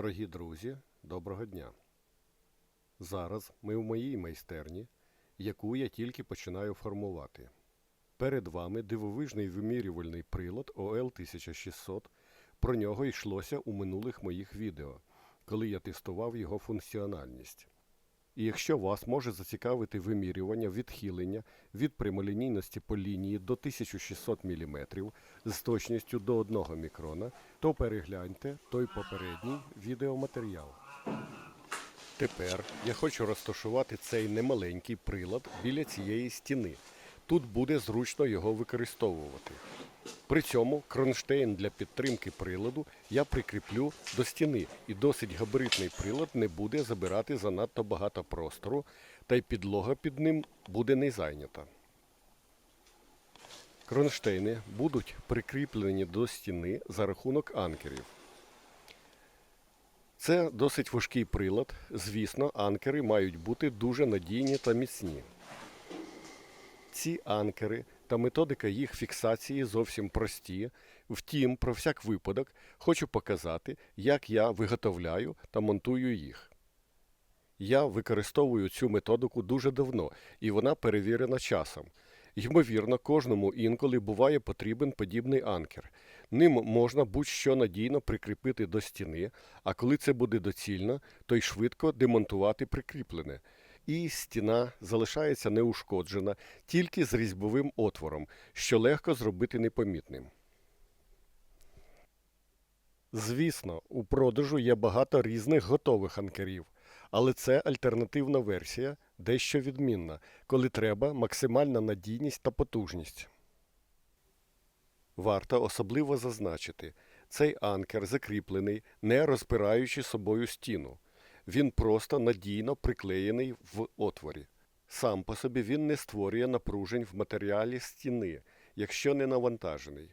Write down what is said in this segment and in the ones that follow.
Дорогі друзі, доброго дня! Зараз ми в моїй майстерні, яку я тільки починаю формувати. Перед вами дивовижний вимірювальний прилад ОЛ1600. Про нього йшлося у минулих моїх відео, коли я тестував його функціональність. І якщо вас може зацікавити вимірювання відхилення від прямолінійності по лінії до 1600 мм з точністю до 1 мікрона, то перегляньте той попередній відеоматеріал. Тепер я хочу розташувати цей немаленький прилад біля цієї стіни. Тут буде зручно його використовувати. При цьому кронштейн для підтримки приладу я прикріплю до стіни, і досить габаритний прилад не буде забирати занадто багато простору, та й підлога під ним буде не зайнята. Кронштейни будуть прикріплені до стіни за рахунок анкерів. Це досить важкий прилад. Звісно, анкери мають бути дуже надійні та міцні. Ці анкери та методика їх фіксації зовсім прості. Втім, про всяк випадок хочу показати, як я виготовляю та монтую їх. Я використовую цю методику дуже давно, і вона перевірена часом. Ймовірно, кожному інколи буває потрібен подібний анкер. Ним можна будь-що надійно прикріпити до стіни, а коли це буде доцільно, то й швидко демонтувати прикріплене. І стіна залишається неушкоджена тільки з різьбовим отвором, що легко зробити непомітним. Звісно, у продажу є багато різних готових анкерів, але це альтернативна версія, дещо відмінна, коли треба максимальна надійність та потужність. Варто особливо зазначити, цей анкер закріплений, не розпираючи собою стіну. Він просто надійно приклеєний в отворі. Сам по собі він не створює напружень в матеріалі стіни, якщо не навантажений.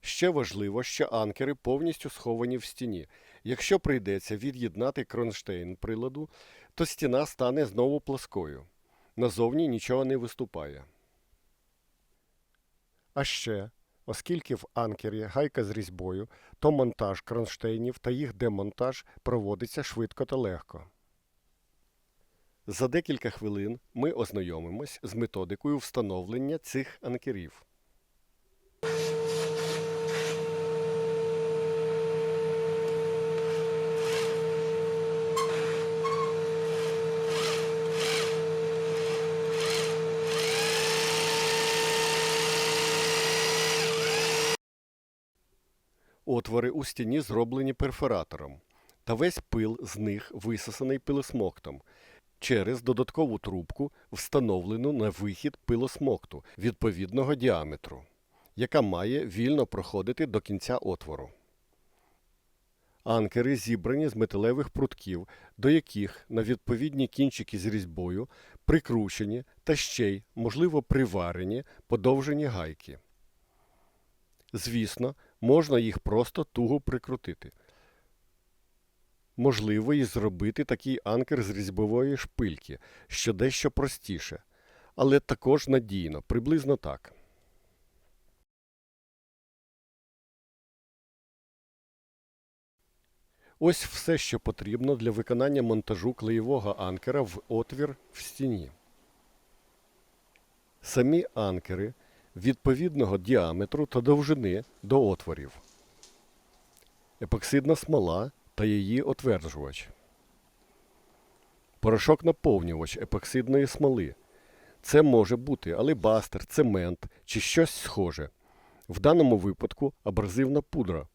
Ще важливо, що анкери повністю сховані в стіні. Якщо прийдеться від'єднати кронштейн приладу, то стіна стане знову плоскою. Назовні нічого не виступає. А ще, оскільки в анкері гайка з різьбою, то монтаж кронштейнів та їх демонтаж проводиться швидко та легко. За декілька хвилин ми ознайомимось з методикою встановлення цих анкерів. Отвори у стіні зроблені перфоратором, та весь пил з них висосаний пилосмоктом через додаткову трубку, встановлену на вихід пилосмокту відповідного діаметру, яка має вільно проходити до кінця отвору. Анкери зібрані з металевих прутків, до яких на відповідні кінчики з різьбою прикручені та ще й, можливо, приварені подовжені гайки. Звісно, можна їх просто туго прикрутити. Можливо, і зробити такий анкер з різьбової шпильки, що дещо простіше, але також надійно, приблизно так. Ось все, що потрібно для виконання монтажу клеєвого анкера в отвір в стіні. Самі анкери відповідного діаметру та довжини до отворів, епоксидна смола та її отверджувач, порошок наповнювач епоксидної смоли. Це може бути алебастер, цемент чи щось схоже. В даному випадку абразивна пудра,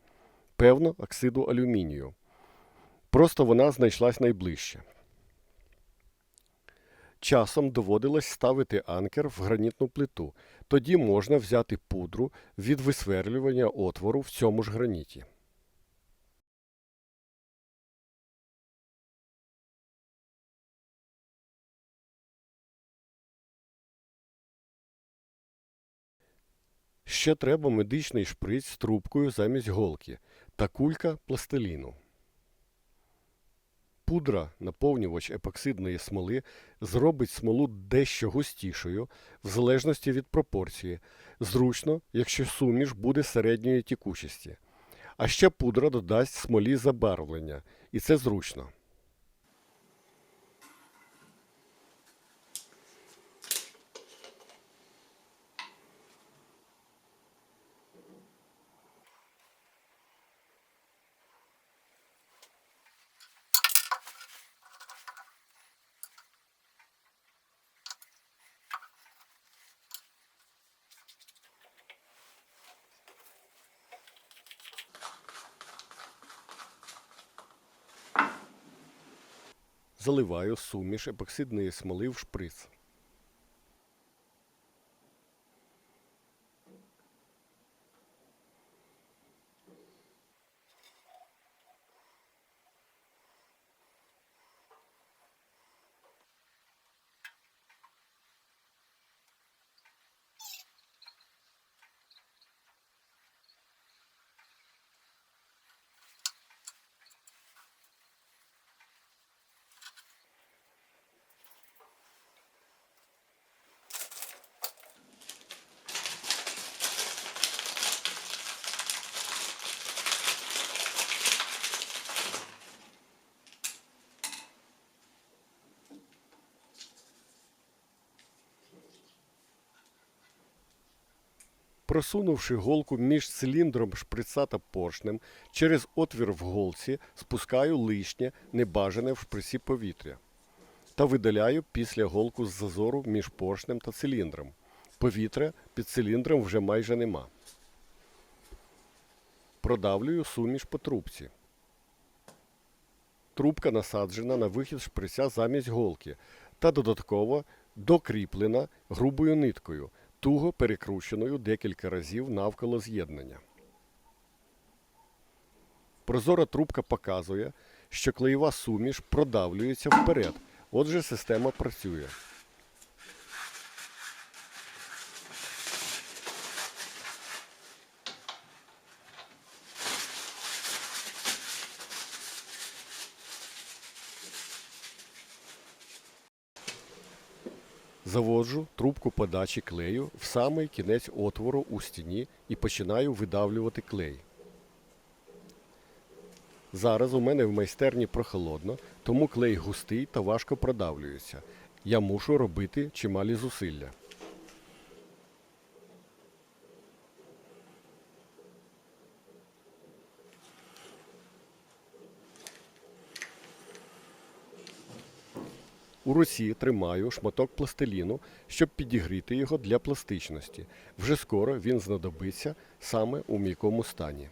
певно, оксиду алюмінію. Просто вона знайшлась найближче. Часом доводилось ставити анкер в гранітну плиту. Тоді можна взяти пудру від висверлювання отвору в цьому ж граніті. Ще треба медичний шприц з трубкою замість голки та кулька пластиліну. Пудра, наповнювач епоксидної смоли, зробить смолу дещо густішою, в залежності від пропорції, зручно, якщо суміш буде середньої тікучості. А ще пудра додасть смолі забарвлення, і це зручно. Заливаю суміш епоксидної смоли в шприц. Просунувши голку між циліндром шприца та поршнем, через отвір в голці спускаю лишнє, небажане в шприці повітря та видаляю після голку з зазору між поршнем та циліндром. Повітря під циліндром вже майже нема. Продавлюю суміш по трубці. Трубка насаджена на вихід шприця замість голки та додатково докріплена грубою ниткою, туго перекрученою декілька разів навколо з'єднання. Прозора трубка показує, що клеєва суміш продавлюється вперед. Отже, система працює. Заводжу трубку подачі клею в самий кінець отвору у стіні і починаю видавлювати клей. Зараз у мене в майстерні прохолодно, тому клей густий та важко продавлюється. Я мушу робити чималі зусилля. У руці тримаю шматок пластиліну, щоб підігріти його для пластичності. Вже скоро він знадобиться саме у м'якому стані.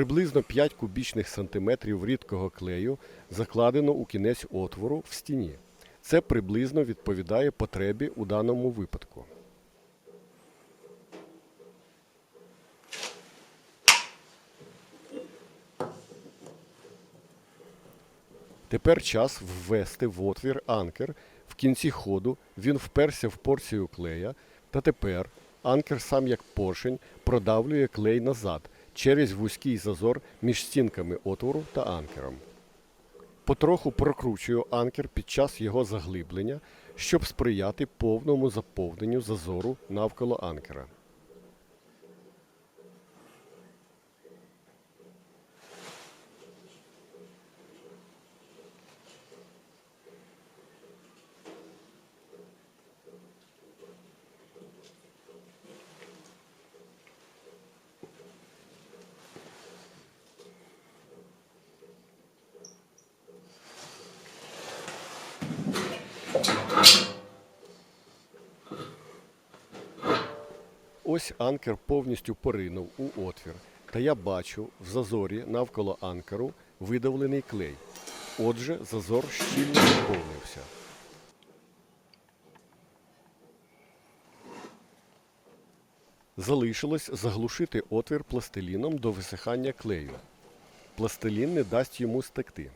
Приблизно 5 кубічних сантиметрів рідкого клею закладено у кінець отвору в стіні. Це приблизно відповідає потребі у даному випадку. Тепер час ввести в отвір анкер. В кінці ходу він вперся в порцію клея, та тепер анкер сам як поршень продавлює клей назад через вузький зазор між стінками отвору та анкером. Потроху прокручую анкер під час його заглиблення, щоб сприяти повному заповненню зазору навколо анкера. Ось анкер повністю поринув у отвір, та я бачу в зазорі навколо анкеру видавлений клей. Отже, зазор щільно заповнився. Залишилось заглушити отвір пластиліном до висихання клею. Пластилін не дасть йому стекти.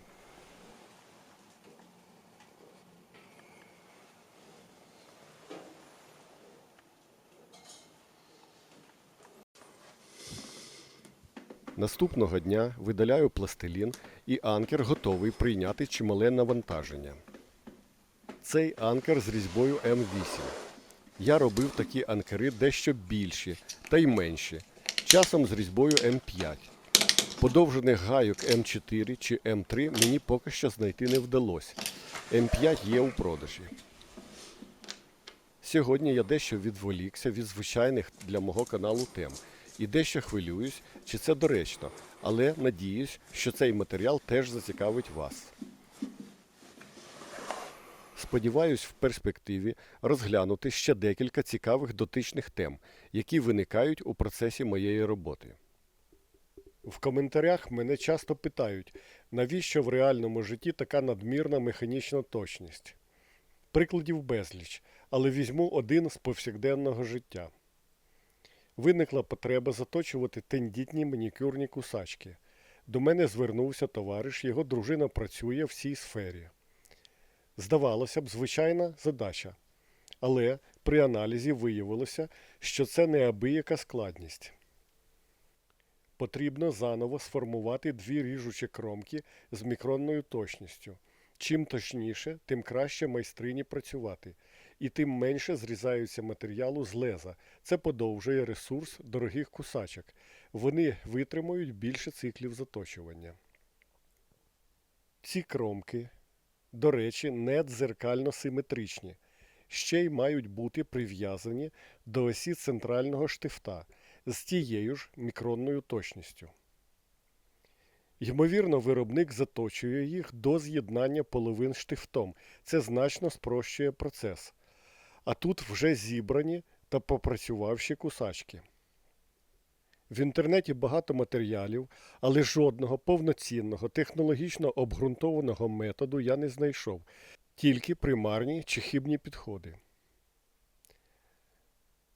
Наступного дня видаляю пластилін і анкер готовий прийняти чимале навантаження. Цей анкер з різьбою М8. Я робив такі анкери дещо більші та й менші, часом з різьбою М5. Подовжених гайок М4 чи М3 мені поки що знайти не вдалося. М5 є у продажі. Сьогодні я дещо відволікся від звичайних для мого каналу тем і дещо хвилююсь, чи це доречно, але надіюсь, що цей матеріал теж зацікавить вас. Сподіваюсь в перспективі розглянути ще декілька цікавих дотичних тем, які виникають у процесі моєї роботи. В коментарях мене часто питають, навіщо в реальному житті така надмірна механічна точність. Прикладів безліч, але візьму один з повсякденного життя. Виникла потреба заточувати тендітні манікюрні кусачки. До мене звернувся товариш, його дружина працює в цій сфері. Здавалося б, звичайна задача. Але при аналізі виявилося, що це неабияка складність. Потрібно заново сформувати дві ріжучі кромки з мікронною точністю. Чим точніше, тим краще майстрині працювати, і тим менше зрізаються матеріалу з леза. Це подовжує ресурс дорогих кусачок. Вони витримують більше циклів заточування. Ці кромки, до речі, не дзеркально симетричні, ще й мають бути прив'язані до осі центрального штифта з тією ж мікронною точністю. Ймовірно, виробник заточує їх до з'єднання половин штифтом. Це значно спрощує процес. А тут вже зібрані та попрацювавші кусачки. В інтернеті багато матеріалів, але жодного повноцінного технологічно обґрунтованого методу я не знайшов, тільки примарні чи хибні підходи.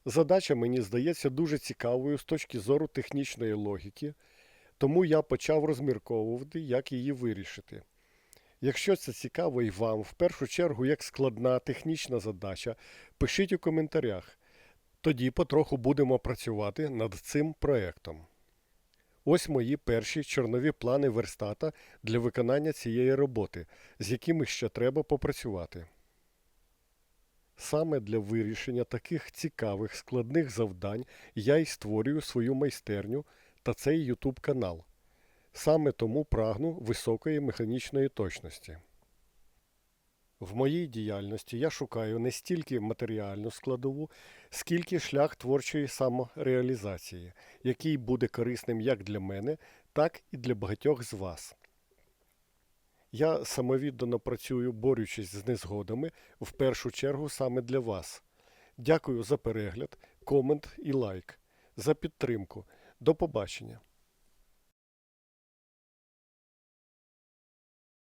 Задача мені здається дуже цікавою з точки зору технічної логіки, тому я почав розмірковувати, як її вирішити. Якщо це цікаво і вам, в першу чергу, як складна технічна задача, пишіть у коментарях. Тоді потроху будемо працювати над цим проєктом. Ось мої перші чорнові плани верстата для виконання цієї роботи, з якими ще треба попрацювати. Саме для вирішення таких цікавих складних завдань я й створюю свою майстерню та цей YouTube канал. Саме тому прагну високої механічної точності. В моїй діяльності я шукаю не стільки матеріальну складову, скільки шлях творчої самореалізації, який буде корисним як для мене, так і для багатьох з вас. Я самовіддано працюю, борючись з незгодами, в першу чергу саме для вас. Дякую за перегляд, комент і лайк, за підтримку. До побачення!